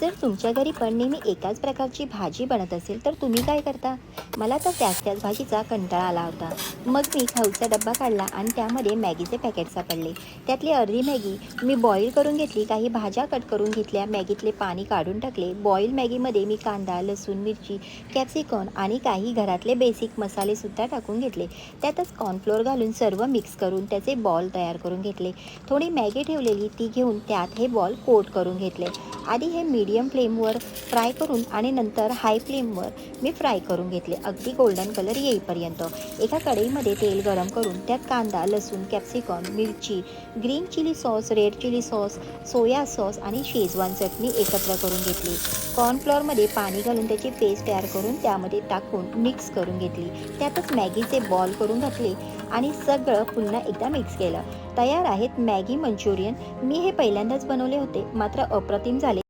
जर तुमच्या घरी पण नेहमी एकाच प्रकारची भाजी बनत असेल तर तुम्ही काय करता? मला तर त्याच त्याच भाजीचा कंटाळा आला होता. मग मी खाऊचा डब्बा काढला आणि त्यामध्ये मॅगीचे पॅकेट सापडले. त्यातली अर्धी मॅगी मी बॉईल करून घेतली काही भाज्या कट करून घेतल्या मॅगीतले पाणी काढून टाकले. बॉईल मॅगीमध्ये मी कांदा लसूण मिरची कॅप्सिकॉन आणि काही घरातले बेसिक मसालेसुद्धा टाकून घेतले. त्यातच कॉर्नफ्लोअर घालून सर्व मिक्स करून त्याचे बॉल तयार करून घेतले. थोडी मॅगी ठेवलेली ती घेऊन त्यात हे बॉल कोट करून घेतले. आधी हे मीडियम फ्लेमवर फ्राय करून आणि नंतर हाय फ्लेमवर मी फ्राय करून घेतले. अगदी गोल्डन कलर येईपर्यंत. एका कढईमध्ये तेल गरम करून त्यात कांदा लसूण कॅप्सिकॉन मिरची green chilli sauce red chilli sauce soya sauce आणि शेजवान चटणी एकत्र करून घेतली. कॉर्नफ्लॉरमध्ये पाणी घालून त्याची पेस्ट तयार करून त्यामध्ये टाकून मिक्स करून घेतली. त्यातच मॅगीचे बॉल करून घातले आणि सगळं पुन्हा एकदा मिक्स केलं. तयार आहेत मॅगी मंचुरियन. मी हे पहिल्यांदाच बनवले होते. मात्र अप्रतिम झाले